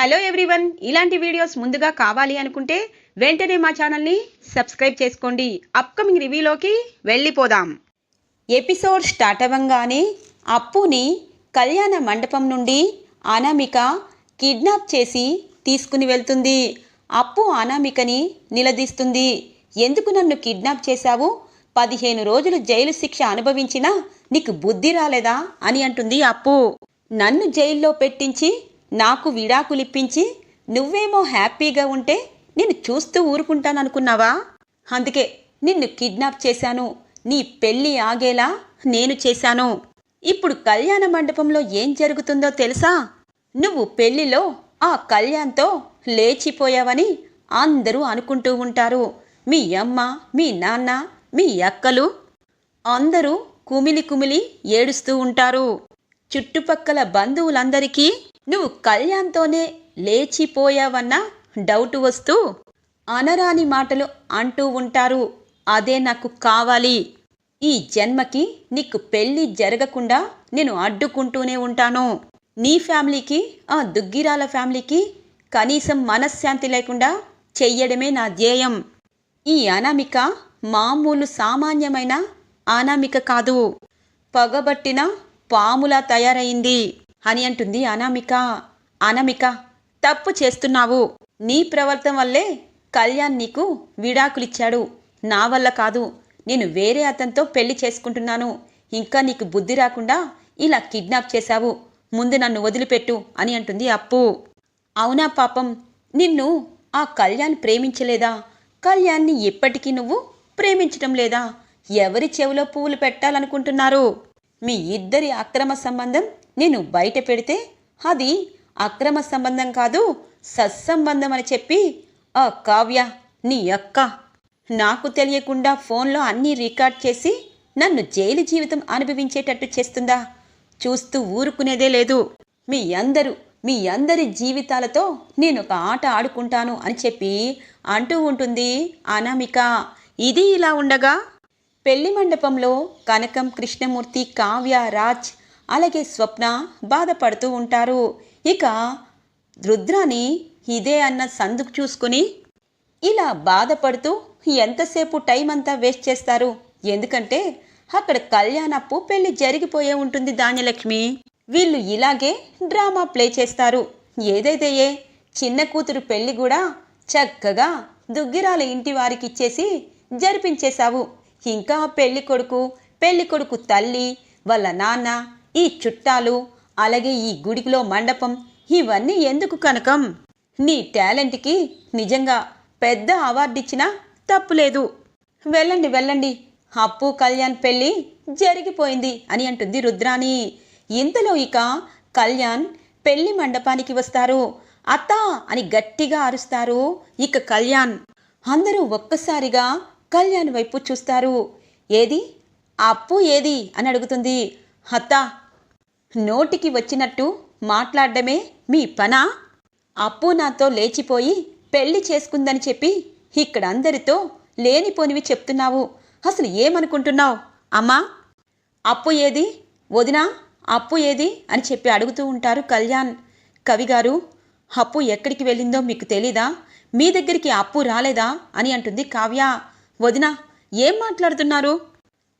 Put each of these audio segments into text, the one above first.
Hello everyone ఇలాంటి videos ముందుగా కావాలి అనుకుంటే వెంటనే మా ఛానల్ని సబ్స్క్రైబ్ చేసుకోండి. అప్కమింగ్ రివ్యూలోకి వెళ్ళిపోదాం. ఎపిసోడ్ స్టార్ట్ అవ్వంగానే అప్పుని కళ్యాణ మండపం నుండి అనామిక కిడ్నాప్ చేసి తీసుకుని వెళ్తుంది. అప్పు అనామికని నిలదీస్తుంది. ఎందుకు నన్ను కిడ్నాప్ చేశావు? పదిహేను రోజులు జైలు శిక్ష అనుభవించినా నీకు బుద్ధి రాలేదా? అని అంటుంది అప్పు. నన్ను జైల్లో పెట్టించి నాకు విడాకులిప్పించి నువ్వేమో హ్యాపీగా ఉంటే నేను చూస్తూ ఊరుకుంటాననుకున్నావా? అందుకే నిన్ను కిడ్నాప్ చేశాను. నీ పెళ్ళి ఆగేలా నేను చేశాను. ఇప్పుడు కళ్యాణ మండపంలో ఏం జరుగుతుందో తెలుసా? నువ్వు పెళ్ళిలో ఆ కళ్యాణ్తో లేచిపోయావని అందరూ అనుకుంటూ ఉంటారు. మీ అమ్మ మీ నాన్న మీ అక్కలు అందరూ కుమిలి కుమిలి ఏడుస్తూ ఉంటారు. చుట్టుపక్కల బంధువులందరికీ నువ్వు కళ్యాణ్తోనే లేచిపోయావన్న డౌట్ వస్తూ అనరాని మాటలు అంటూ ఉంటారు. అదే నాకు కావాలి. ఈ జన్మకి నీకు పెళ్ళి జరగకుండా నేను అడ్డుకుంటూనే ఉంటాను. నీ ఫ్యామిలీకి ఆ దుగ్గిరాల ఫ్యామిలీకి కనీసం మనశ్శాంతి లేకుండా చెయ్యడమే నా ధ్యేయం. ఈ అనామిక మామూలు సామాన్యమైన అనామిక కాదు. పగబట్టిన పాములా తయారైంది. అని అంటుంది అనామిక అనామిక తప్పు చేస్తున్నావు. నీ ప్రవర్తన వల్లే కళ్యాణ్ నీకు విడాకులిచ్చాడు. నా వల్ల కాదు. నేను వేరే అతనితో పెళ్ళి చేసుకుంటున్నాను. ఇంకా నీకు బుద్ధి రాకుండా ఇలా కిడ్నాప్ చేశావు. ముందు నన్ను వదిలిపెట్టు అని అంటుంది అప్పు. అవునా పాపం. నిన్ను ఆ కళ్యాణ్ ప్రేమించలేదా? కళ్యాణ్ని ఎప్పటికీ నువ్వు ప్రేమించటం లేదా? ఎవరి చెవిలో పువ్వులు పెట్టాలనుకుంటున్నారు? మీ ఇద్దరి అక్రమ సంబంధం నేను బయట పెడితే అది అక్రమ సంబంధం కాదు సత్సంబంధం అని చెప్పి ఆ కావ్య నీ అక్క నాకు తెలియకుండా ఫోన్లో అన్నీ రికార్డ్ చేసి నన్ను జైలు జీవితం అనుభవించేటట్టు చేస్తుందా? చూస్తూ ఊరుకునేదే లేదు. మీ అందరూ మీ అందరి జీవితాలతో నేను ఒక ఆట ఆడుకుంటాను అని చెప్పి అంటూ ఉంటుంది అనామిక. ఇది ఇలా ఉండగా పెళ్ళి మండపంలో కనకం కృష్ణమూర్తి కావ్య రాజ్ అలాగే స్వప్న బాధపడుతూ ఉంటారు. ఇక రుద్రాని ఇదే అన్న సందుకు చూసుకుని ఇలా బాధపడుతూ ఎంతసేపు టైం అంతా వేస్ట్ చేస్తారు? ఎందుకంటే అక్కడ కళ్యాణప్పు పెళ్ళి జరిగిపోయే ఉంటుంది ధాన్యలక్ష్మి. వీళ్ళు ఇలాగే డ్రామా ప్లే చేస్తారు. ఏదైతే ఏ చిన్న కూతురు పెళ్ళి కూడా చక్కగా దుగ్గిరాల ఇంటి వారికి ఇచ్చేసి జరిపించేశావు. ఇంకా పెళ్ళి కొడుకు పెళ్ళి కొడుకు తల్లి వాళ్ళ నాన్న ఈ చుట్టాలు అలాగే ఈ గుడికిలో మండపం ఇవన్నీ ఎందుకు కనకం? నీ టాలెంట్కి నిజంగా పెద్ద అవార్డు ఇచ్చినా తప్పులేదు. వెళ్ళండి వెళ్ళండి. అప్పు కళ్యాణ్ పెళ్ళి జరిగిపోయింది అని అంటుంది రుద్రాణి. ఇంతలో ఇక కళ్యాణ్ పెళ్ళి మండపానికి వస్తారు. అత్త అని గట్టిగా అరుస్తారు ఇక కళ్యాణ్. అందరూ ఒక్కసారిగా కళ్యాణ్ వైపు చూస్తారు. ఏది? అప్పు ఏది? అని అడుగుతుంది. అత్త నోటికి వచ్చినట్టు మాట్లాడడమే మీ పనా? అప్పు నాతో లేచిపోయి పెళ్ళి చేసుకుందని చెప్పి ఇక్కడ అందరితో లేనిపోనివి చెప్తున్నావు. అసలు ఏమనుకుంటున్నావు? అమ్మా అప్పు ఏది? వదినా అప్పు ఏది? అని చెప్పి అడుగుతూ ఉంటారు కళ్యాణ్. కవిగారు అప్పు ఎక్కడికి వెళ్ళిందో మీకు తెలీదా? మీ దగ్గరికి అప్పు రాలేదా? అని అంటుంది కావ్య. వదినా ఏం మాట్లాడుతున్నారు?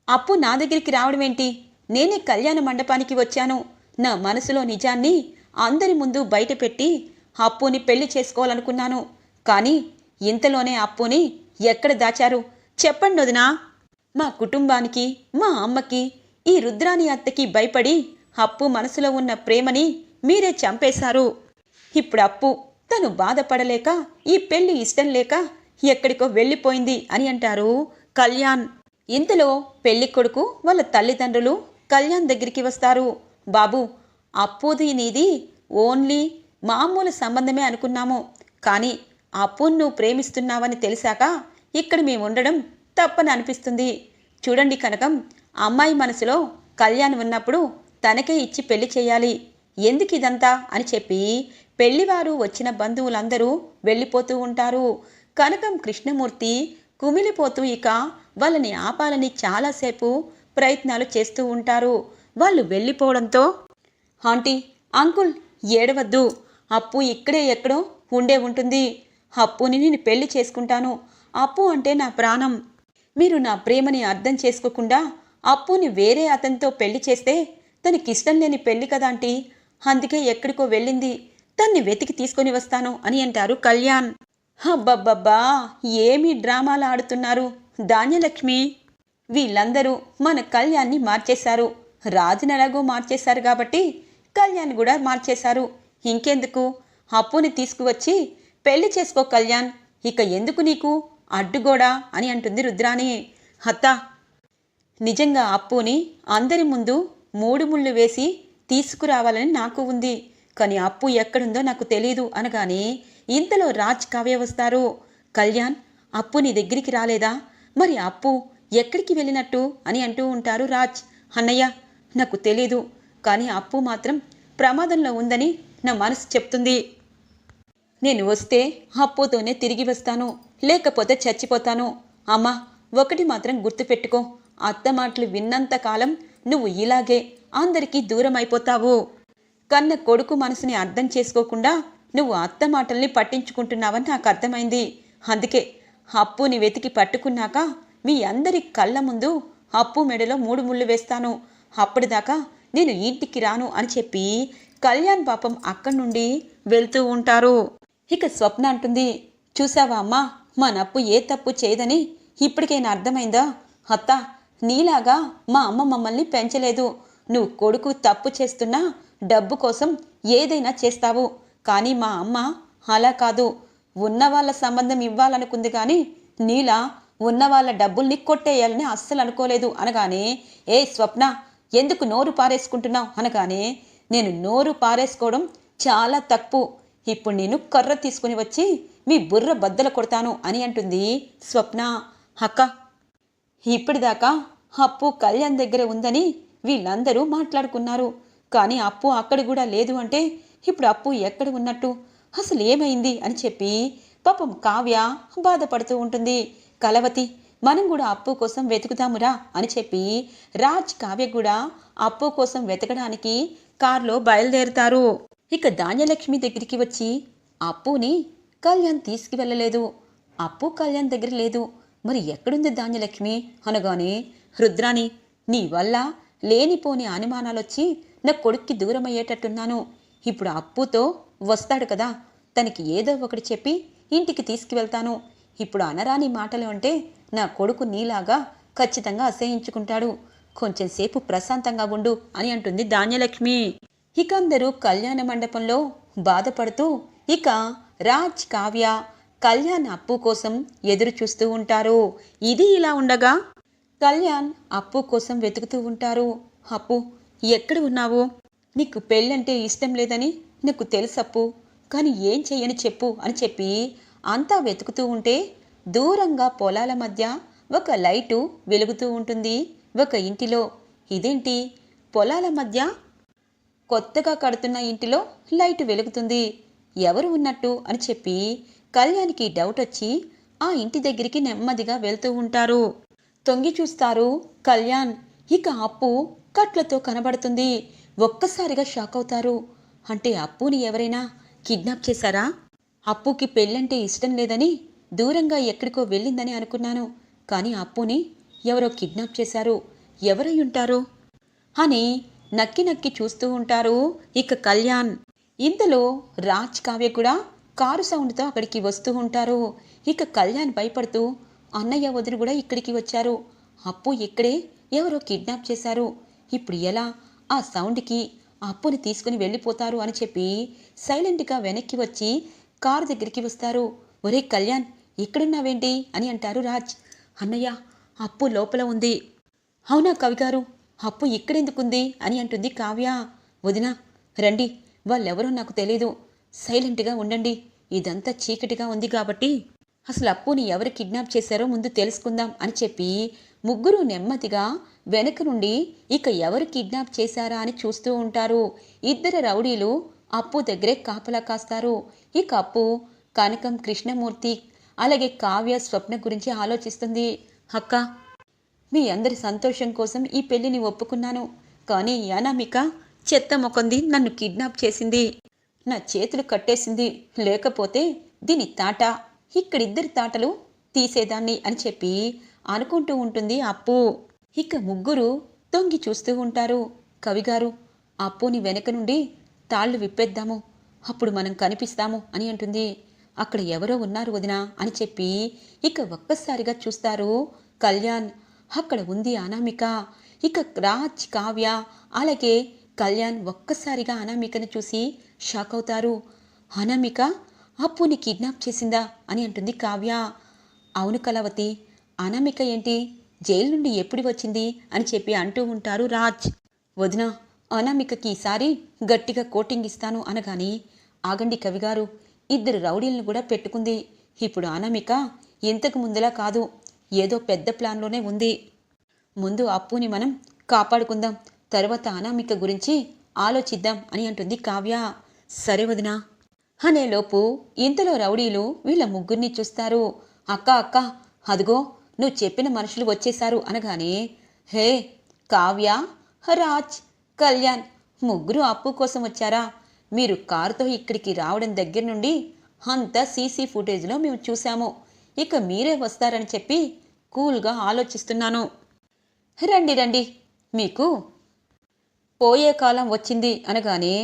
అప్పు నా దగ్గరికి రావడం ఏంటి నేనే కళ్యాణ మండపానికి వచ్చాను. నా మనసులో నిజాన్ని అందరి ముందు బయటపెట్టి అప్పుని పెళ్ళి చేసుకోవాలనుకున్నాను. కానీ ఇంతలోనే అప్పుని ఎక్కడ దాచారు? చెప్పండి వదినా. మా కుటుంబానికి మా అమ్మకి ఈ రుద్రాని అత్తకి భయపడి అప్పు మనసులో ఉన్న ప్రేమని మీరే చంపేశారు. ఇప్పుడు అప్పు తను బాధపడలేక ఈ పెళ్ళి ఇష్టం లేక ఎక్కడికో వెళ్ళిపోయింది అని అంటారు కళ్యాణ్. ఇంతలో పెళ్ళి కొడుకు వాళ్ళ తల్లిదండ్రులు కళ్యాణ్ దగ్గరికి వస్తారు. బాబు అప్పుది నీది ఓన్లీ మామూలు సంబంధమే అనుకున్నాము. కానీ అప్పును నువ్వు ప్రేమిస్తున్నావని తెలిసాక ఇక్కడ మేము ఉండడం తప్పని అనిపిస్తుంది. చూడండి కనకం అమ్మాయి మనసులో కళ్యాణ్ ఉన్నప్పుడు తనకే ఇచ్చి పెళ్ళి చేయాలి. ఎందుకు ఇదంతా అని చెప్పి పెళ్ళివారు వచ్చిన బంధువులందరూ వెళ్ళిపోతూ ఉంటారు. కనకం కృష్ణమూర్తి కుమిలిపోతూ ఇక వాళ్ళని ఆపాలని చాలాసేపు ప్రయత్నాలు చేస్తూ ఉంటారు. వాళ్ళు వెళ్ళిపోవడంతో ఆంటీ అంకుల్ ఏడవద్దు. అప్పు ఇక్కడే ఎక్కడో ఉండే ఉంటుంది. అప్పుని నేను పెళ్ళి చేసుకుంటాను. అప్పు అంటే నా ప్రాణం. మీరు నా ప్రేమని అర్థం చేసుకోకుండా అప్పుని వేరే అతనితో పెళ్ళి చేస్తే తనకిష్టం లేని పెళ్ళి కదా ఆంటీ. అందుకే ఎక్కడికో వెళ్ళింది. తన్ని వెతికి తీసుకొని వస్తాను అని అంటారు కళ్యాణ్. అబ్బబ్బబ్బా ఏమి డ్రామాలు ఆడుతున్నారు? ధాన్యలక్ష్మి! వీళ్ళందరూ మన కళ్యాణ్ని మార్చేశారు. రాజుని ఎలాగో మార్చేశారు కాబట్టి కళ్యాణ్ కూడా మార్చేశారు. ఇంకెందుకు? అప్పుని తీసుకువచ్చి పెళ్ళి చేసుకో కళ్యాణ్. ఇక ఎందుకు నీకు? అడ్డుగోడా అని అంటుంది రుద్రాణి. అత్తా నిజంగా అప్పుని అందరి ముందు మూడు ముళ్ళు వేసి తీసుకురావాలని నాకు ఉంది. కానీ అప్పు ఎక్కడుందో నాకు తెలీదు అనగానే ఇంతలో రాజ్ కావ్య వస్తారు. కళ్యాణ్ అప్పు నీ దగ్గరికి రాలేదా? మరి అప్పు ఎక్కడికి వెళ్ళినట్టు అని అంటూ ఉంటారు రాజ్. అన్నయ్య నాకు తెలీదు కానీ అప్పు మాత్రం ప్రమాదంలో ఉందని నా మనసు చెప్తుంది. నేను వస్తే అప్పుతోనే తిరిగి వస్తాను లేకపోతే చచ్చిపోతాను. అమ్మా ఒకటి మాత్రం గుర్తుపెట్టుకో అత్త మాటలు విన్నంత కాలం నువ్వు ఇలాగే అందరికీ దూరం అయిపోతావు. కన్న కొడుకు మనసుని అర్థం చేసుకోకుండా నువ్వు అత్త మాటల్ని పట్టించుకుంటున్నావని నాకు అర్థమైంది. అందుకే అప్పుని వెతికి పట్టుకున్నాక మీ అందరి కళ్ళ ముందు అప్పు మెడలో మూడు ముళ్ళు వేస్తాను. అప్పటిదాకా నేను ఇంటికి రాను అని చెప్పి కళ్యాణ్ పాపం అక్కడి నుండి వెళ్తూ ఉంటారు. ఇక స్వప్న అంటుంది చూసావా అమ్మా మా నప్పు ఏ తప్పు చేయదని ఇప్పటికైనా అర్థమైందా? అత్త నీలాగా మా అమ్మ మమ్మల్ని పెంచలేదు. నువ్వు కొడుకు తప్పు చేస్తున్నా డబ్బు కోసం ఏదైనా చేస్తావు. కానీ మా అమ్మ అలా కాదు. ఉన్న వాళ్ళ సంబంధం ఇవ్వాలనుకుంది కానీ నీలా ఉన్న వాళ్ళ డబ్బుల్ని కొట్టేయాలని అస్సలు అనుకోలేదు అనగానే ఏ స్వప్న ఎందుకు నోరు పారేసుకుంటున్నావు? అనగానే నేను నోరు పారేసుకోవడం చాలా తప్పు. ఇప్పుడు నేను కర్ర తీసుకుని వచ్చి మీ బుర్ర బద్దలు కొడతాను అని అంటుంది స్వప్న. అక్క ఇప్పటిదాకా అప్పు కళ్యాణ్ దగ్గర ఉందని వీళ్ళందరూ మాట్లాడుకున్నారు. కానీ అప్పు అక్కడ కూడా లేదు అంటే ఇప్పుడు అప్పు ఎక్కడ ఉన్నట్టు? అసలు ఏమైంది? అని చెప్పి పాపం కావ్య బాధపడుతూ ఉంటుంది. కలవతి మనం కూడా అప్పు కోసం వెతుకుతామురా అని చెప్పి రాజ్ కావ్య కూడా అప్పు కోసం వెతకడానికి కారులో బయలుదేరుతారు. ఇక ధాన్యలక్ష్మి దగ్గరికి వచ్చి అప్పుని కళ్యాణ్ తీసుకువెళ్ళలేదు. అప్పు కళ్యాణ్ దగ్గర లేదు. మరి ఎక్కడుంది ధాన్యలక్ష్మి? అనగానే రుద్రాణి నీ వల్ల లేనిపోని అనుమానాలొచ్చి నా కొడుక్కి దూరమయ్యేటట్టున్నాను. ఇప్పుడు అప్పుతో వస్తాడు కదా. తనకి ఏదో ఒకటి చెప్పి ఇంటికి తీసుకువెళ్తాను. ఇప్పుడు అనరాని మాటలు అంటే నా కొడుకు నీలాగా ఖచ్చితంగా అసహించుకుంటాడు. కొంచెం సేపు ప్రశాంతంగా ఉండు అని అంటుంది ధాన్యలక్ష్మి. ఇక అందరూ కళ్యాణ మండపంలో బాధపడుతూ ఇక రాజ్ కావ్య కళ్యాణ్ అప్పు కోసం ఎదురు చూస్తూ ఉంటారు. ఇది ఇలా ఉండగా కళ్యాణ్ అప్పు కోసం వెతుకుతూ ఉంటారు. అప్పు ఎక్కడ ఉన్నావు? నీకు పెళ్ళంటే ఇష్టం లేదని నీకు తెలుసప్పు. కానీ ఏం చెయ్యని చెప్పు అని చెప్పి అంతా వెతుకుతూ ఉంటే దూరంగా పొలాల మధ్య ఒక లైటు వెలుగుతూ ఉంటుంది. ఒక ఇంటిలో ఇదేంటి? పొలాల మధ్య కొత్తగా కడుతున్న ఇంటిలో లైట్ వెలుగుతుంది. ఎవరు ఉన్నట్టు అని చెప్పి కళ్యాణ్కి డౌట్ వచ్చి ఆ ఇంటి దగ్గరికి నెమ్మదిగా వెళ్తూ ఉంటారు. తొంగి చూస్తారు కళ్యాణ్ ఇక అప్పు కట్లతో కనబడుతుంది. ఒక్కసారిగా షాక్ అవుతారు. అంటే అప్పుని ఎవరైనా కిడ్నాప్ చేశారా? అప్పుకి పెళ్ళంటే ఇష్టం లేదని దూరంగా ఎక్కడికో వెళ్ళిందని అనుకున్నాను. కానీ అప్పుని ఎవరో కిడ్నాప్ చేశారు. ఎవరై ఉంటారు? అని నక్కి నక్కి చూస్తూ ఉంటారు ఇక కళ్యాణ్. ఇంతలో రాజ్ కావ్య కూడా కారు సౌండ్తో అక్కడికి వస్తూ ఉంటారు. ఇక కళ్యాణ్ భయపడుతూ అన్నయ్య వదిన కూడా ఇక్కడికి వచ్చారు. అప్పు ఇక్కడే ఎవరో కిడ్నాప్ చేశారు. ఇప్పుడు ఎలా? ఆ సౌండ్కి అప్పుని తీసుకుని వెళ్ళిపోతారు అని చెప్పి సైలెంట్గా వెనక్కి వచ్చి కారు దగ్గరికి వస్తారు. ఒరే కళ్యాణ్ ఎక్కడున్నావేంటి? అని అంటారు రాజ్. అన్నయ్య అప్పు లోపల ఉంది. అవునా కవిగారు అప్పు ఇక్కడెందుకుంది? అని అంటుంది కావ్య. వదిన రండి. వాళ్ళెవరో నాకు తెలీదు. సైలెంట్గా ఉండండి. ఇదంతా చీకటిగా ఉంది కాబట్టి అసలు అప్పుని ఎవరు కిడ్నాప్ చేశారో ముందు తెలుసుకుందాం అని చెప్పి ముగ్గురు నెమ్మదిగా వెనక నుండి ఇక ఎవరు కిడ్నాప్ చేశారా? అని చూస్తూ ఉంటారు. ఇద్దరు రౌడీలు అప్పు దగ్గరే కాపలా కాస్తారు. ఇక అప్పు కనకం కృష్ణమూర్తి అలాగే కావ్య స్వప్న గురించి ఆలోచిస్తుంది. అక్క మీ అందరి సంతోషం కోసం ఈ పెళ్ళిని ఒప్పుకున్నాను. కానీ అనామిక చెత్త మొకంది నన్ను కిడ్నాప్ చేసింది. నా చేతులు కట్టేసింది. లేకపోతే దీని తాట ఇక్కడిద్దరి తాటలు తీసేదాన్ని అని చెప్పి అనుకుంటూ ఉంటుంది అప్పు. ఇక ముగ్గురు తొంగి చూస్తూ ఉంటారు. కవిగారు అప్పుని వెనక నుండి తాళ్ళు విప్పేద్దాము అప్పుడు మనం కనిపిస్తాము అని అంటుంది. అక్కడ ఎవరో ఉన్నారు వదినా అని చెప్పి ఇక ఒక్కసారిగా చూస్తారు కళ్యాణ్. అక్కడ ఉంది అనామిక. ఇక రాజ్ కావ్య అలాగే కళ్యాణ్ ఒక్కసారిగా అనామికను చూసి షాక్ అవుతారు. అనామిక అప్పుని కిడ్నాప్ చేసిందా అని అంటుంది కావ్య. అవును కలవతి అనామిక ఏంటి జైలు నుండి ఎప్పుడు వచ్చింది అని చెప్పి అంటూ ఉంటారు రాజ్. వదిన అనామికకి ఈసారి గట్టిగా కోటింగ్ ఇస్తాను అనగాని ఆగండి కవిగారు ఇద్దరు రౌడీలను కూడా పెట్టుకుంది. ఇప్పుడు అనామిక ఇంతకు ముందులా కాదు ఏదో పెద్ద ప్లాన్లోనే ఉంది. ముందు అప్పుని మనం కాపాడుకుందాం తర్వాత అనామిక గురించి ఆలోచిద్దాం అని అంటుంది కావ్య. సరే వదినా అనేలోపు ఇంతలో రౌడీలు వీళ్ళ ముగ్గురిని చూస్తారు. అక్క అక్క అదిగో నువ్వు చెప్పిన మనుషులు వచ్చేశారు అనగానే హే కావ్య రాజ్ కళ్యాణ్ ముగ్గురు అప్పు కోసం వచ్చారా? మీరు కారుతో ఇక్కడికి రావడం దగ్గర నుండి అంతా సీసీ ఫుటేజ్లో మేము చూసాము ఇక మీరే వస్తారని చెప్పి కూల్గా ఆలోచిస్తున్నాను. రండి రండి. మీకు పోయే కాలం వచ్చింది అనగానే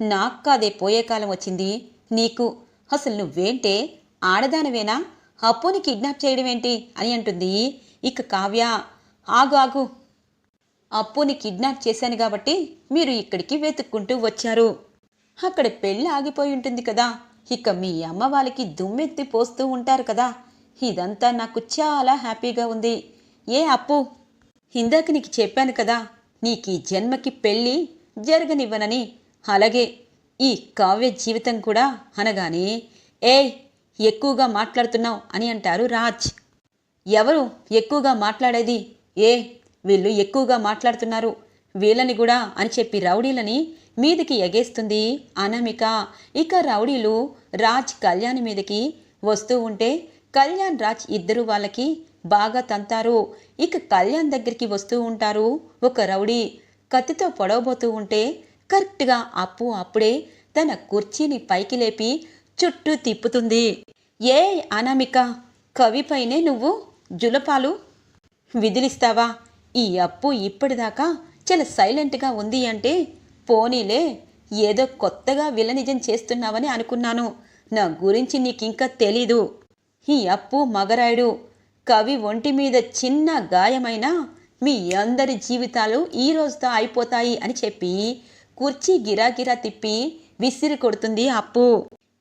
నాకు కాదే పోయే కాలం వచ్చింది. నీకు అసలు నువ్వేంటే? ఆడదానవేనా? అప్పుని కిడ్నాప్ చేయడం ఏంటి అని అంటుంది. ఇక కావ్య ఆగు ఆగు. అప్పుని కిడ్నాప్ చేశాను కాబట్టి మీరు ఇక్కడికి వెతుక్కుంటూ వచ్చారు. అక్కడ పెళ్ళి ఆగిపోయి ఉంటుంది కదా. ఇక మీ అమ్మ వాళ్ళకి దుమ్మెత్తి పోస్తూ ఉంటారు కదా. ఇదంతా నాకు చాలా హ్యాపీగా ఉంది. ఏ అప్పు? ఇందాక నీకు చెప్పాను కదా నీకు ఈ జన్మకి పెళ్ళి జరగనివ్వనని. అలాగే ఈ కావ్య జీవితం కూడా అనగానే ఏ ఎక్కువగా మాట్లాడుతున్నావు అని అంటారు రాజ్. ఎవరు ఎక్కువగా మాట్లాడేది? ఏ వీళ్ళు ఎక్కువగా మాట్లాడుతున్నారు. వీళ్ళని కూడా అని చెప్పి రౌడీలని మీదికి ఎగేస్తుంది అనామిక. ఇక రౌడీలు రాజ్ కళ్యాణ్ మీదకి వస్తూ ఉంటే కళ్యాణ్ రాజ్ ఇద్దరు వాళ్ళకి బాగా తంతారు. ఇక కళ్యాణ్ దగ్గరికి వస్తూ ఉంటారు ఒక రౌడీ. కత్తితో పొడవబోతూ ఉంటే కరెక్ట్గా అప్పు అప్పుడే తన కుర్చీని పైకి లేపి చుట్టూ తిప్పుతుంది. ఏ అనామిక కవిపైనే నువ్వు జులపాలు విదిలిస్తావా? ఈ అప్పు ఇప్పటిదాకా చాలా సైలెంట్గా ఉంది అంటే పోనీలే ఏదో కొత్తగా విలనిజం చేస్తున్నావని అనుకున్నాను. నా గురించి నీకింకా తెలీదు. ఈ అప్పు మగరాయుడు కవి ఒంటి మీద చిన్న గాయమైనా మీ అందరి జీవితాలు ఈ రోజుతో అయిపోతాయి అని చెప్పి కుర్చీ గిరాగిరా తిప్పి విసిరి కొడుతుంది అప్పు.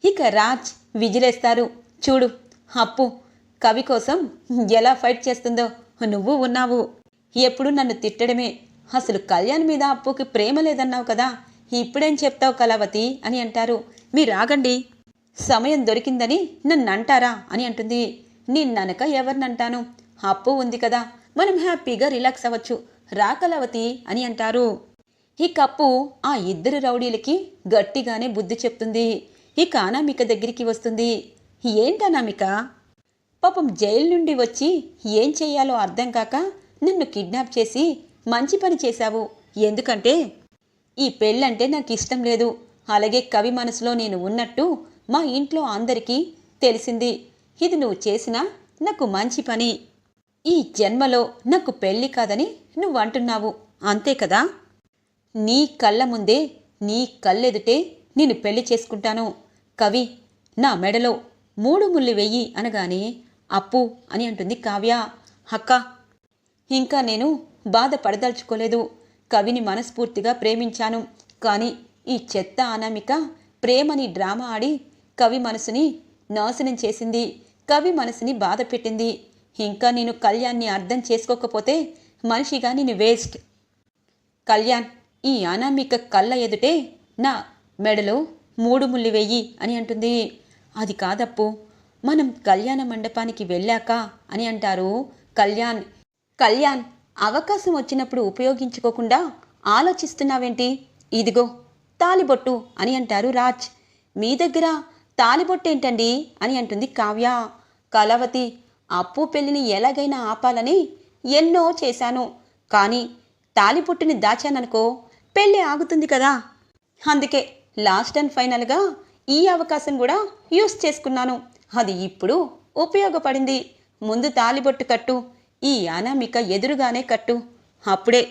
ఇక రాజ్ విజిలేస్తారు. చూడు అప్పు కవి కోసం ఎలా ఫైట్ చేస్తుందో నువ్వు ఉన్నావు. ఎప్పుడు నన్ను తిట్టడమే. అసలు కళ్యాణ్ మీద అప్పుకి ప్రేమ లేదన్నావు కదా ఇప్పుడేం చెప్తావు కళావతి? అని అంటారు. మీరు రాగండి సమయం దొరికిందని నన్ను అంటారా? అని అంటుంది. నిన్ననక ఎవరినంటాను? అప్పు ఉంది కదా మనం హ్యాపీగా రిలాక్స్ అవ్వచ్చు. రా కళావతి అని అంటారు. ఈ కప్పు ఆ ఇద్దరు రౌడీలకి గట్టిగానే బుద్ధి చెప్తుంది. ఇక అనామిక దగ్గరికి వస్తుంది. ఏంటనామిక పాపం జైలు నుండి వచ్చి ఏం చేయాలో అర్థం కాక నన్ను కిడ్నాప్ చేసి మంచి పని చేశావు. ఎందుకంటే ఈ పెళ్ళంటే నాకు ఇష్టం లేదు. అలాగే కవి మనసులో నేను ఉన్నట్టు మా ఇంట్లో అందరికీ తెలిసింది. ఇది నువ్వు చేసిన నాకు మంచి పని. ఈ జన్మలో నాకు పెళ్ళి కాదని నువ్వు అంటున్నావు అంతే కదా? నీ కళ్ళ ముందే నీ కళ్ళెదుటే నేను పెళ్ళి చేసుకుంటాను. కవి నా మెడలో మూడు ముళ్ళు వెయ్యి అనగానే అప్పు అని అంటుంది కావ్య. అక్క ఇంకా నేను బాధపడదలుచుకోలేదు కవిని మనస్ఫూర్తిగా ప్రేమించాను. కానీ ఈ చెత్త అనామిక ప్రేమని డ్రామా ఆడి కవి మనసుని నాశనం చేసింది. కవి మనసుని బాధ పెట్టింది. ఇంకా నేను కళ్యాణ్ని అర్థం చేసుకోకపోతే మనిషిగా నేను వేస్ట్. కళ్యాణ్ ఈ అనామిక కళ్ళ ఎదుటే నా మెడలో మూడు ముల్లి వెయ్యి అని అంటుంది. అది కాదప్పు. మనం కళ్యాణ మండపానికి వెళ్ళాక అని అంటారు కళ్యాణ్. కళ్యాణ్ అవకాశం వచ్చినప్పుడు ఉపయోగించుకోకుండా ఆలోచిస్తున్నావేంటి? ఇదిగో తాలిబొట్టు అని అంటారు రాజ్. మీ దగ్గర తాలిబొట్టేంటండి అని అంటుంది కావ్య. కలవతి అప్పు పెళ్ళిని ఎలాగైనా ఆపాలని ఎన్నో చేశాను. కానీ తాలిబొట్టుని దాచాననుకో పెళ్ళి ఆగుతుంది కదా. అందుకే లాస్ట్ అండ్ ఫైనల్గా ఈ అవకాశం కూడా యూస్ చేసుకున్నాను. అది ఇప్పుడు ఉపయోగపడింది. ముందు తాలిబొట్టు కట్టు ఈ అనామిక ఎదురుగానే కట్టు. అప్పుడే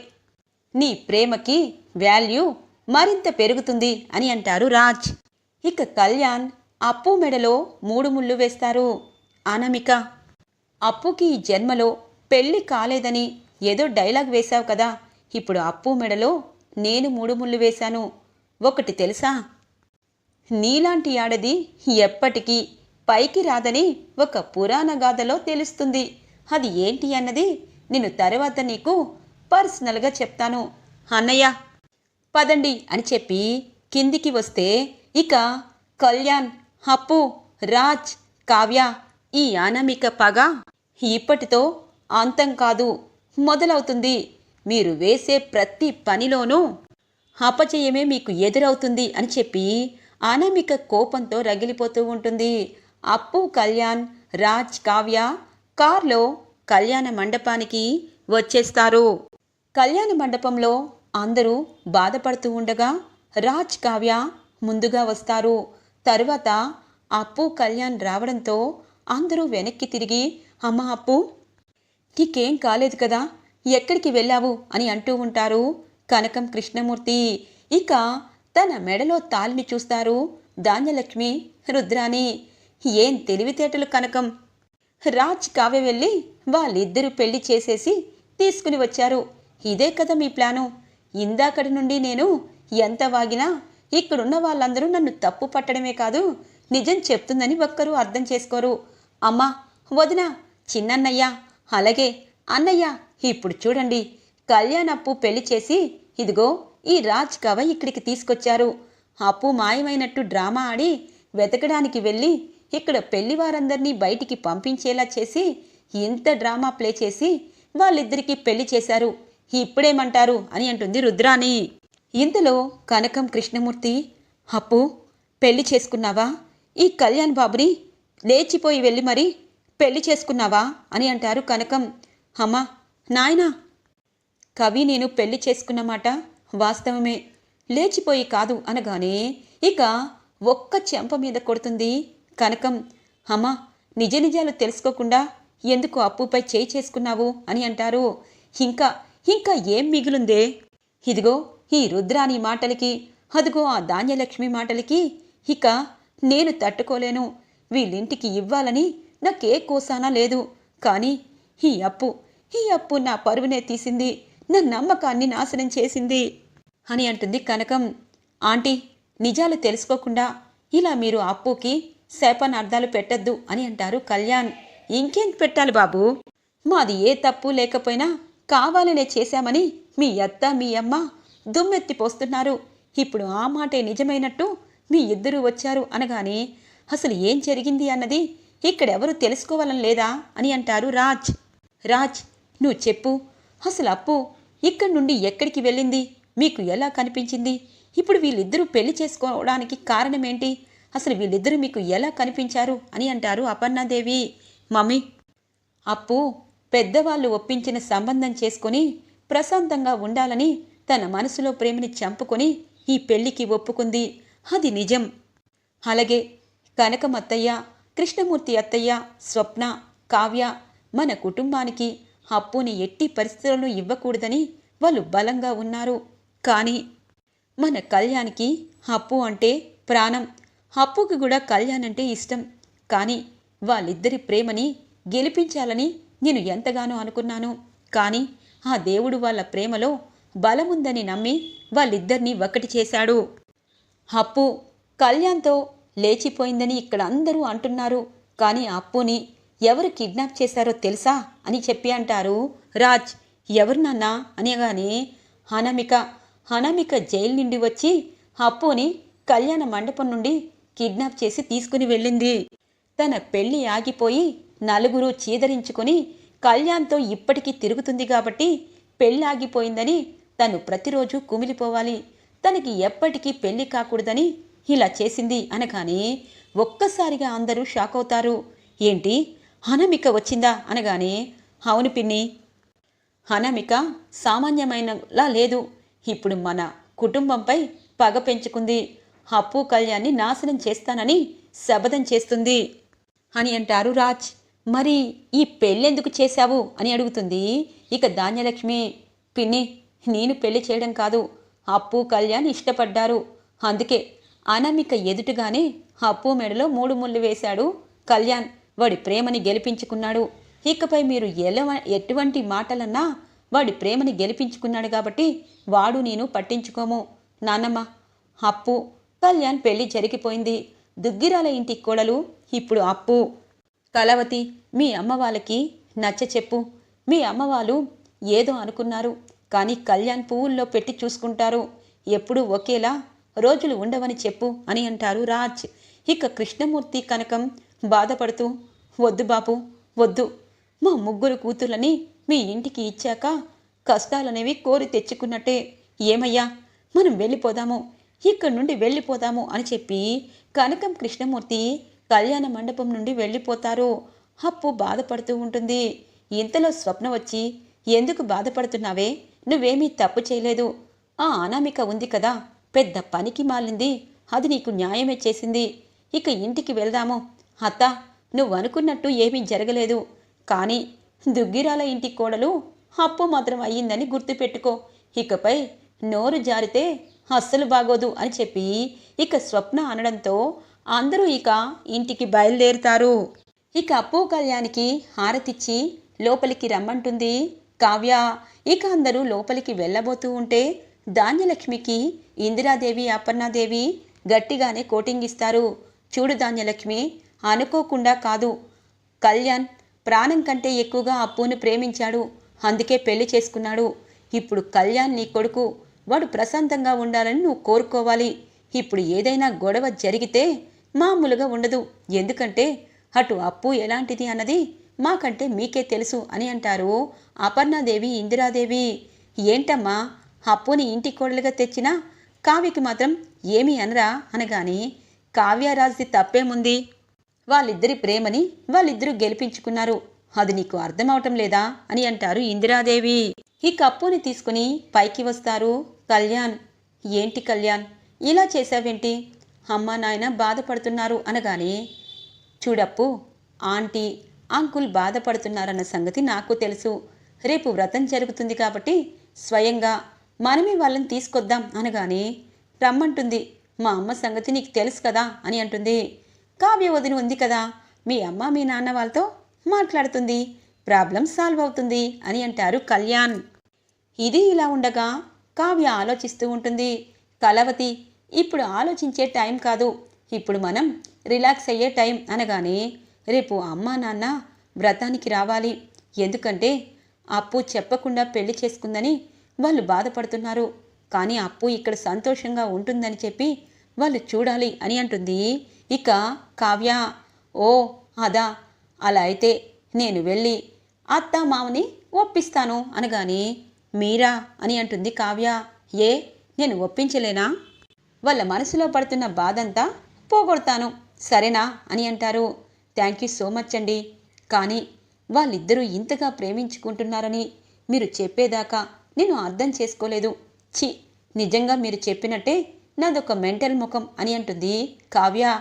నీ ప్రేమకి వాల్యూ మరింత పెరుగుతుంది అని అంటారు రాజ్. ఇక కళ్యాణ్ అప్పు మెడలో మూడు ముళ్ళు వేస్తారు. అనామిక అప్పుకి ఈ జన్మలో పెళ్ళి కాలేదని ఏదో డైలాగ్ వేశావు కదా. ఇప్పుడు అప్పు మెడలో నేను మూడు ముళ్ళు వేశాను. ఒకటి తెలుసా? నీలాంటి ఆడది ఎప్పటికీ పైకి రాదని ఒక పురాణ గాథలో తెలుస్తుంది. అది ఏంటి అన్నది నేను తర్వాత నీకు పర్సనల్గా చెప్తాను. అన్నయ్య పదండి అని చెప్పి కిందికి వస్తే ఇక కళ్యాణ్ అప్పు రాజ్ కావ్య ఈ అనామిక పగ ఇప్పటితో అంతం కాదు మొదలవుతుంది. మీరు వేసే ప్రతి పనిలోనూ అపజయమే మీకు ఎదురవుతుంది అని చెప్పి అనామిక కోపంతో రగిలిపోతూ ఉంటుంది. అప్పు కళ్యాణ్ రాజ్ కావ్య కార్లో కళ్యాణ మండపానికి వచ్చేస్తారు. కళ్యాణ మండపంలో అందరూ బాధపడుతూ ఉండగా రాజ్ కావ్య ముందుగా వస్తారు. తరువాత అప్పు కళ్యాణ్ రావడంతో అందరూ వెనక్కి తిరిగి అమ్మ అప్పు నీకేం కాలేదు కదా ఎక్కడికి వెళ్ళావు? అని అంటూ ఉంటారు కనకం కృష్ణమూర్తి. ఇక తన మెడలో తాలిని చూస్తారు ధాన్యలక్ష్మి రుద్రాణి. ఏం తెలివితేటలు కనకం రాజ్ కావ్య వెళ్ళి వాళ్ళిద్దరూ పెళ్ళి చేసేసి తీసుకుని వచ్చారు. ఇదే కదా మీ ప్లాను. ఇందాకటి నుండి నేను ఎంత వాగినా ఇక్కడున్న వాళ్ళందరూ నన్ను తప్పు పట్టడమే కాదు నిజం చెప్తుందని ఒక్కరూ అర్థం చేసుకోరు. అమ్మా వదిన చిన్నన్నయ్య అలాగే అన్నయ్య ఇప్పుడు చూడండి. కళ్యాణ్ అప్పు పెళ్ళి చేసి ఇదిగో ఈ రాజ్ కవ ఇక్కడికి తీసుకొచ్చారు. అప్పు మాయమైనట్టు డ్రామా ఆడి వెతకడానికి వెళ్ళి ఇక్కడ పెళ్ళి వారందరినీ బయటికి పంపించేలా చేసి ఇంత డ్రామా ప్లే చేసి వాళ్ళిద్దరికీ పెళ్ళి చేశారు. ఇప్పుడేమంటారు అని అంటుంది రుద్రాణి. ఇంతలో కనకం కృష్ణమూర్తి అప్పు పెళ్ళి చేసుకున్నావా? ఈ కళ్యాణ్ బాబుని లేచిపోయి వెళ్ళి మరి పెళ్ళి చేసుకున్నావా? అని అంటారు కనకం. అమ్మా నాయనా కవి నేను పెళ్ళి చేసుకున్నమాట వాస్తవమే. లేచిపోయి కాదు అనగానే ఇక ఒక్క చెంప మీద కొడుతుంది కనకం అమ్మా నిజ నిజాలు తెలుసుకోకుండా ఎందుకు అప్పుపై చేయి చేసుకున్నావు? అని అంటారు. ఇంకా ఇంకా ఏం మిగులుందే? ఇదిగో ఈ రుద్రాని మాటలకి అదిగో ఆ ధాన్యలక్ష్మి మాటలకి ఇక నేను తట్టుకోలేను. వీళ్ళింటికి ఇవ్వాలని నాకే కోసానా లేదు. కానీ ఈ అప్పు ఈ అప్పు నా పరువునే తీసింది. నా నమ్మకాన్ని నాశనం చేసింది. అని అంటుంది కనకం. ఆంటీ నిజాలు తెలుసుకోకుండా ఇలా మీరు అప్పుకి శాపనార్థాలు పెట్టద్దు అని అంటారు కళ్యాణ్. ఇంకేం పెట్టాలి బాబు? మాది ఏ తప్పు లేకపోయినా కావాలనే చేశామని మీ అత్త మీ అమ్మ దుమ్మెత్తి పోస్తున్నారు. ఇప్పుడు ఆ మాటే నిజమైనట్టు మీ ఇద్దరూ వచ్చారు అనగానే అసలు ఏం జరిగింది అన్నది ఇక్కడెవరు తెలుసుకోవాలని లేదా అని అంటారు రాజ్. రాజ్ నువ్వు చెప్పు. అసలు అప్పు ఇక్కడి నుండి ఎక్కడికి వెళ్ళింది? మీకు ఎలా కనిపించింది? ఇప్పుడు వీళ్ళిద్దరూ పెళ్ళి చేసుకోవడానికి కారణమేంటి? అసలు వీళ్ళిద్దరూ మీకు ఎలా కనిపించారు అని అంటారు అపర్ణాదేవి. మమ్మీ అప్పు పెద్దవాళ్ళు ఒప్పించిన సంబంధం చేసుకొని ప్రశాంతంగా ఉండాలని తన మనసులో ప్రేమని చంపుకొని ఈ పెళ్ళికి ఒప్పుకుంది. అది నిజం. అలాగే కనకం అత్తయ్య కృష్ణమూర్తి అత్తయ్య స్వప్న కావ్య మన కుటుంబానికి అప్పుని ఎట్టి పరిస్థితులను ఇవ్వకూడదని వాళ్ళు బలంగా ఉన్నారు. కానీ మన కళ్యాణ్కి అప్పు అంటే ప్రాణం. అప్పుకి కూడా కళ్యాణ్ అంటే ఇష్టం. కానీ వాళ్ళిద్దరి ప్రేమని గెలిపించాలని నేను ఎంతగానో అనుకున్నాను. కానీ ఆ దేవుడు వాళ్ళ ప్రేమలో బలముందని నమ్మి వాళ్ళిద్దరినీ ఒకటి చేశాడు. అప్పు కళ్యాణ్తో లేచిపోయిందని ఇక్కడ అందరూ అంటున్నారు. కానీ అప్పుని ఎవరు కిడ్నాప్ చేశారో తెలుసా అని చెప్పి అంటారు. రాజ్ ఎవరు నాన్నా? అనగానే అనామిక. అనమిక జైలు నుండి వచ్చి అప్పుని కళ్యాణ మండపం నుండి కిడ్నాప్ చేసి తీసుకుని వెళ్ళింది. తన పెళ్ళి ఆగిపోయి నలుగురు చీదరించుకొని కళ్యాణ్తో ఇప్పటికీ తిరుగుతుంది కాబట్టి పెళ్ళి ఆగిపోయిందని తను ప్రతిరోజు కుమిలిపోవాలి. తనకి ఎప్పటికీ పెళ్ళి కాకూడదని ఇలా చేసింది అనగానే ఒక్కసారిగా అందరూ షాక్ అవుతారు. ఏంటి? హనమిక వచ్చిందా? అనగానే అవును పిన్ని. హనమిక సామాన్యమైనలా లేదు. ఇప్పుడు మన కుటుంబంపై పగ పెంచుకుంది. అప్పు కళ్యాణ్ని నాశనం చేస్తానని శపథం చేస్తుంది. అని అంటారు రాజ్. మరి ఈ పెళ్ళెందుకు చేశావు? అని అడుగుతుంది ఇక ధాన్యలక్ష్మి. పిన్ని నేను పెళ్ళి చేయడం కాదు. అప్పు కళ్యాణ్ ఇష్టపడ్డారు. అందుకే అనామిక ఎదుటగానే అప్పు మెడలో మూడు ముళ్ళు వేశాడు కళ్యాణ్. వాడి ప్రేమని గెలిపించుకున్నాడు. ఇకపై మీరు ఎలా ఎటువంటి మాటలన్నా వాడి ప్రేమని గెలిపించుకున్నాడు కాబట్టి వాడు నేను పట్టించుకోము. నాన్నమ్మ అప్పు కళ్యాణ్ పెళ్ళి జరిగిపోయింది. దుగ్గిరాల ఇంటి కోడలు ఇప్పుడు అప్పు. కలవతి మీ అమ్మ వాళ్ళకి నచ్చ చెప్పు. మీ అమ్మ వాళ్ళు ఏదో అనుకున్నారు కానీ కళ్యాణ్ పువ్వుల్లో పెట్టి చూసుకుంటారు. ఎప్పుడూ ఒకేలా రోజులు ఉండవని చెప్పు అని అంటారు రాజ్. ఇక కృష్ణమూర్తి కనకం బాధపడుతూ వద్దు బాపు వద్దు. మా ముగ్గురు కూతుర్లని మీ ఇంటికి ఇచ్చాక కష్టాలనేవి కోరి తెచ్చుకున్నట్టే. ఏమయ్యా మనం వెళ్ళిపోదాము. ఇక్కడి నుండి వెళ్ళిపోదాము అని చెప్పి కనకం కృష్ణమూర్తి కళ్యాణ మండపం నుండి వెళ్ళిపోతారు. అప్పు బాధపడుతూ ఉంటుంది. ఇంతలో స్వప్న వచ్చి ఎందుకు బాధపడుతున్నావే? నువ్వేమీ తప్పు చేయలేదు. ఆ అనామిక ఉంది కదా. పెద్ద పనికి మాలింది. అది నీకు న్యాయమే చేసింది. ఇక ఇంటికి వెళ్దాము. అత్త నువ్వు అనుకున్నట్టు ఏమీ జరగలేదు. కానీ దుగ్గిరాల ఇంటి కోడలు అప్పు మాత్రం అయ్యిందని గుర్తుపెట్టుకో. ఇకపై నోరు జారితే అస్సలు బాగోదు అని చెప్పి ఇక స్వప్న అనడంతో అందరూ ఇక ఇంటికి బయలుదేరుతారు. ఇక అప్పు కళ్యాణ్కి హారతిచ్చి లోపలికి రమ్మంటుంది కావ్య. ఇక అందరూ లోపలికి వెళ్ళబోతూ ఉంటే ధాన్యలక్ష్మికి ఇందిరాదేవి అపర్ణాదేవి గట్టిగానే కోటింగ్ ఇస్తారు. చూడు ధాన్యలక్ష్మి అనుకోకుండా కాదు. కళ్యాణ్ ప్రాణం కంటే ఎక్కువగా అప్పును ప్రేమించాడు. అందుకే పెళ్ళి చేసుకున్నాడు. ఇప్పుడు కళ్యాణ్ నీ కొడుకు. వాడు ప్రశాంతంగా ఉండాలని నువ్వు కోరుకోవాలి. ఇప్పుడు ఏదైనా గొడవ జరిగితే మామూలుగా ఉండదు. ఎందుకంటే అటు అప్పు ఎలాంటిది అన్నది మాకంటే మీకే తెలుసు అని అంటారు అపర్ణాదేవి ఇందిరాదేవి. ఏంటమ్మా అప్పుని ఇంటి కోడలుగా తెచ్చినా కావ్యకి మాత్రం ఏమీ అనరా అనగాని కావ్యరాజ్ది తప్పేముంది? వాళ్ళిద్దరి ప్రేమని వాళ్ళిద్దరూ గెలిపించుకున్నారు. అది నీకు అర్థమవటం లేదా అని అంటారు ఇందిరాదేవి. ఈ కప్పుని తీసుకుని పైకి వస్తారు. కళ్యాణ్ ఏంటి కళ్యాణ్? ఇలా చేశావేంటి? అమ్మ నాయన బాధపడుతున్నారు అనగానే చూడప్పు ఆంటీ అంకుల్ బాధపడుతున్నారన్న సంగతి నాకు తెలుసు. రేపు వ్రతం జరుగుతుంది కాబట్టి స్వయంగా మనమే వాళ్ళని తీసుకొద్దాం అనగానే రమ్మంటుంది. మా అమ్మ సంగతి నీకు తెలుసు కదా అని అంటుంది. కావ్య వదిన ఉంది కదా. మీ అమ్మ మీ నాన్న వాళ్ళతో మాట్లాడుతుంది. ప్రాబ్లం సాల్వ్ అవుతుంది అని అంటారు కళ్యాణ్. ఇది ఇలా ఉండగా కావ్య ఆలోచిస్తూ ఉంటుంది. కలవతి ఇప్పుడు ఆలోచించే టైం కాదు. ఇప్పుడు మనం రిలాక్స్ అయ్యే టైం అనగానే రేపు అమ్మ నాన్న వ్రతానికి రావాలి. ఎందుకంటే అప్పు చెప్పకుండా పెళ్ళి చేసుకుందని వాళ్ళు బాధపడుతున్నారు. కానీ అప్పు ఇక్కడ సంతోషంగా ఉంటుందని చెప్పి వాళ్ళు చూడాలి అని అంటుంది. ఇక కావ్య ఓ అదా అలా అయితే నేను వెళ్ళి అత్త మామని ఒప్పిస్తాను అనగానే మీరా అని అంటుంది కావ్య. ఏ నేను ఒప్పించలేనా? వాళ్ళ మనసులో పడుతున్న బాధంతా పోగొడతాను. సరేనా అని అంటారు. థ్యాంక్ యూ సో మచ్ అండి. కానీ వాళ్ళిద్దరూ ఇంతగా ప్రేమించుకుంటున్నారని మీరు చెప్పేదాకా నేను అర్థం చేసుకోలేదు. ఛీ నిజంగా మీరు చెప్పినట్టే నాదొక మెంటల్ ముఖం అని అంటుంది కావ్య.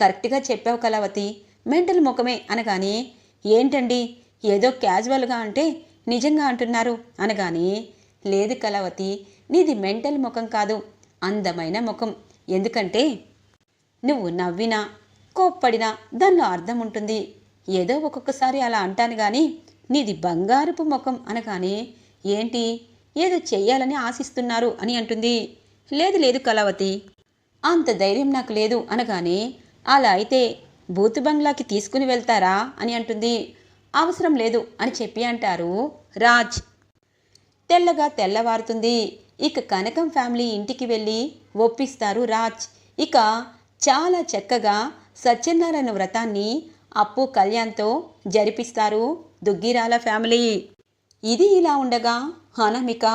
కరెక్ట్గా చెప్పావు కళావతి. మెంటల్ ముఖమే అనగానే ఏంటండి? ఏదో క్యాజువల్గా అంటే నిజంగా అంటున్నారు అనగానే లేదు కళావతి నీది మెంటల్ ముఖం కాదు అందమైన ముఖం. ఎందుకంటే నువ్వు నవ్వినా కోప్పడినా దానిలో అర్థం ఉంటుంది. ఏదో ఒక్కొక్కసారి అలా అంటాను కానీ నీది బంగారపు ముఖం అనగానే ఏంటి? ఏదో చెయ్యాలని ఆశిస్తున్నారు అని అంటుంది. లేదు లేదు కళావతి అంత ధైర్యం నాకు లేదు అనగానే అలా అయితే బూతు బంగ్లాకి తీసుకుని వెళ్తారా అని అంటుంది. అవసరం లేదు అని చెప్పి అంటారు రాజ్. తెల్లగా తెల్లవారుతుంది. ఇక కనకం ఫ్యామిలీ ఇంటికి వెళ్ళి ఒప్పిస్తారు రాజ్. ఇక చాలా చక్కగా సత్యనారాయణ వ్రతాన్ని అప్పు కళ్యాణ్తో జరిపిస్తారు దుగ్గిరాల ఫ్యామిలీ. ఇది ఇలా ఉండగా అనామిక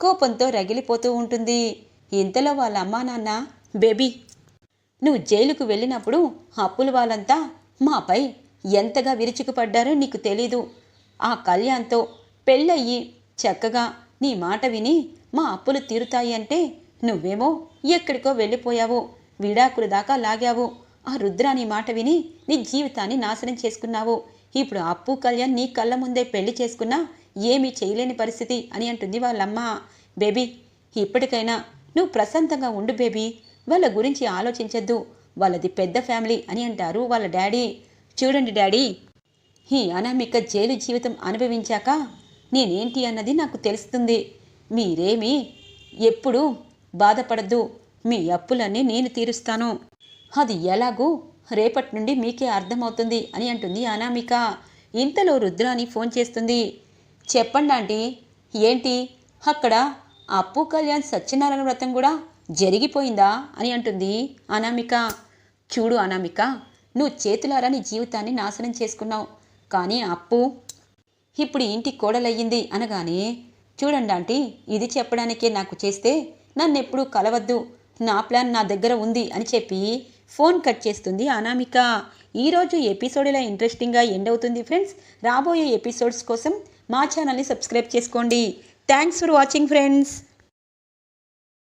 కోపంతో రగిలిపోతూ ఉంటుంది. ఇంతలో వాళ్ళ అమ్మా నాన్న బేబీ నువ్వు జైలుకు వెళ్ళినప్పుడు అప్పులు వాళ్ళంతా మాపై ఎంతగా విరుచుకుపడ్డారో నీకు తెలీదు. ఆ కళ్యాణ్తో పెళ్ళయ్యి చక్కగా నీ మాట విని మా అప్పులు తీరుతాయి అంటే నువ్వేమో ఎక్కడికో వెళ్ళిపోయావు. విడాకుల దాకా లాగావు. ఆ రుద్రాని మాట విని నీ జీవితాన్ని నాశనం చేసుకున్నావు. ఇప్పుడు అప్పు కళ్యాణ్ నీ కళ్ళ ముందే పెళ్ళి చేసుకున్నా ఏమీ చేయలేని పరిస్థితి అని అంటుంది వాళ్ళమ్మ. బేబీ ఇప్పటికైనా నువ్వు ప్రశాంతంగా ఉండు బేబీ. వాళ్ళ గురించి ఆలోచించద్దు. వాళ్ళది పెద్ద ఫ్యామిలీ అని అంటారు వాళ్ళ డాడీ. చూడండి డాడీ. ఈ అనామిక జైలు జీవితం అనుభవించాక నేనేంటి అన్నది నాకు తెలుస్తుంది. మీరేమీ ఎప్పుడు బాధపడద్దు. మీ అప్పులన్నీ నేను తీరుస్తాను. అది ఎలాగూ రేపటి నుండి మీకే అర్థమవుతుంది అని అంటుంది అనామిక. ఇంతలో రుద్రాని ఫోన్ చేస్తుంది. చెప్పండి ఆంటీ ఏంటి? అక్కడ అప్పు కళ్యాణ్ సత్యనారాయణ వ్రతం కూడా జరిగిపోయిందా అని అంటుంది అనామిక. చూడు అనామిక నువ్వు చేతులారా నీ జీవితాన్ని నాశనం చేసుకున్నావు. కానీ అప్పు ఇప్పుడు ఇంటి కోడలయ్యింది అనగానే చూడండి ఆంటీ ఇది చెప్పడానికే నాకు చేస్తే నన్నెప్పుడు కలవద్దు. నా ప్లాన్ నా దగ్గర ఉంది అని చెప్పి ఫోన్ కట్ చేస్తుంది అనామిక. ఈరోజు ఎపిసోడ్ ఇలా ఇంట్రెస్టింగ్గా ఎండ్ అవుతుంది ఫ్రెండ్స్. రాబోయే ఎపిసోడ్స్ కోసం మా ఛానల్ని సబ్స్క్రైబ్ చేసుకోండి. Thanks for watching friends.